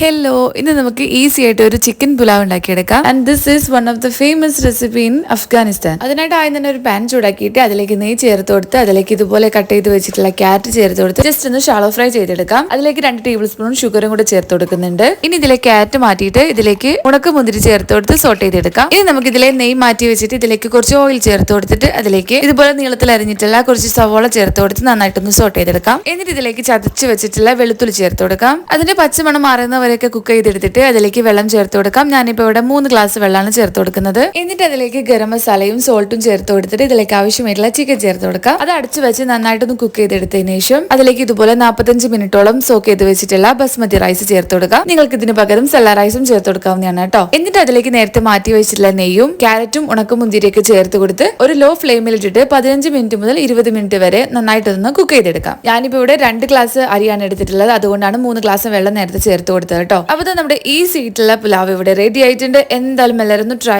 Hello ഇന്ന് നമുക്ക് easy ആയിട്ട് ഒരു ചിക്കൻ പുലാവ് ഉണ്ടാക്കിയെടുക്കാം. And this is one of the famous recipe in Afghanistan അതിനായിട്ട് ആദ്യം തന്നെ ഒരു പാൻ ചൂടാക്കിയിട്ട് അതിലേക്ക് നെയ്യ് ചേർത്ത് കൊടുത്ത് അതിലേക്ക് ഇതുപോലെ കട്ട് ചെയ്ത് വെച്ചിട്ടുള്ള ക്യാരറ്റ് ചേർത്ത് കൊടുത്ത് ജസ്റ്റ് ഒന്ന് ഷാളോ ഫ്രൈ ചെയ്തെടുക്കാം. അതിലേക്ക് രണ്ട് ടേബിൾ സ്പൂൺ ഷുഗറും കൂടെ ചേർത്ത് കൊടുക്കുന്നുണ്ട്. ഇനി ഇതിലെ ക്യാരറ്റ് മാറ്റിയിട്ട് ഇതിലേക്ക് ഉണക്ക മുന്തിരി ചേർത്ത് കൊടുത്ത് സോട്ട് ചെയ്തെടുക്കാം. ഇനി നമുക്ക് ഇതിലെ നെയ്യ് മാറ്റി വെച്ചിട്ട് ഇതിലേക്ക് കുറച്ച് ഓയിൽ ചേർത്ത് കൊടുത്തിട്ട് അതിലേക്ക് ഇതുപോലെ നീളത്തിൽ അരിഞ്ഞിട്ടുള്ള കുറച്ച് സവോള ചേർത്ത് കൊടുത്ത് നന്നായിട്ടൊന്ന് സോട്ട് ചെയ്തെടുക്കാം. എന്നിട്ട് ഇതിലേക്ക് ചതച്ച് വെച്ചിട്ടുള്ള വെളുത്തുള്ളി ചേർത്ത് കൊടുക്കാം. അതിന്റെ പച്ചമണം മാറുന്നവരെയൊക്കെ കുക്ക് ചെയ്തെടുത്തിട്ട് അതിലേക്ക് വെള്ളം ചേർത്ത് കൊടുക്കാം. ഞാനിപ്പോൾ ഇവിടെ മൂന്ന് ഗ്ലാസ് വെള്ളമാണ് ചേർത്ത് കൊടുക്കുന്നത്. എന്നിട്ട് അതിലേക്ക് ഗരം മസാലയും സോൾട്ടും ചേർത്ത് കൊടുത്തിട്ട് ഇതിലേക്ക് ആവശ്യമായിട്ടുള്ള ചിക്കൻ ചേർത്ത് കൊടുക്കാം. അത് അടച്ചു വെച്ച് നന്നായിട്ടൊന്ന് കുക്ക് ചെയ്തെടുത്തതിന് ശേഷം അതിലേക്ക് ഇതുപോലെ നാൽപ്പത്തഞ്ച് മിനിറ്റോളം സോക്ക് ചെയ്ത് വെച്ചിട്ടുള്ള ബസ്മതി റൈസ് ചേർത്ത് കൊടുക്കാം. നിങ്ങൾക്ക് ഇതിന് പകരം സെല്ല റൈസും ചേർത്ത് കൊടുക്കാവുന്നതാണ് കേട്ടോ. എന്നിട്ട് അതിലേക്ക് നേരത്തെ മാറ്റി വെച്ചിട്ടുള്ള നെയ്യും ക്യാരറ്റും ഉണക്കമുന്തിരിയൊക്കെ ചേർത്ത് കൊടുത്ത് ഒരു ലോ ഫ്ലെയിമിൽ ഇട്ടിട്ട് പതിനഞ്ച് മിനിറ്റ് മുതൽ ഇരുപത് മിനിറ്റ് വരെ നന്നായിട്ടൊന്ന് കുക്ക് ചെയ്തെടുക്കാം. ഞാനിപ്പോൾ ഇവിടെ രണ്ട് ഗ്ലാസ് അരിയാണ് എടുത്തിട്ടുള്ളത്. അതുകൊണ്ടാണ് മൂന്ന് ഗ്ലാസ് വെള്ളം നേരത്തെ ചേർത്ത് കൊടുത്തത്. കേട്ടോ. അപ്പോൾ നമ്മുടെ ഈ സീറ്റിലെ പുലാവ് ഇവിടെ റെഡി ആയിട്ടുണ്ട്. എന്തായാലും എല്ലാവരും ഒന്ന് ട്രൈ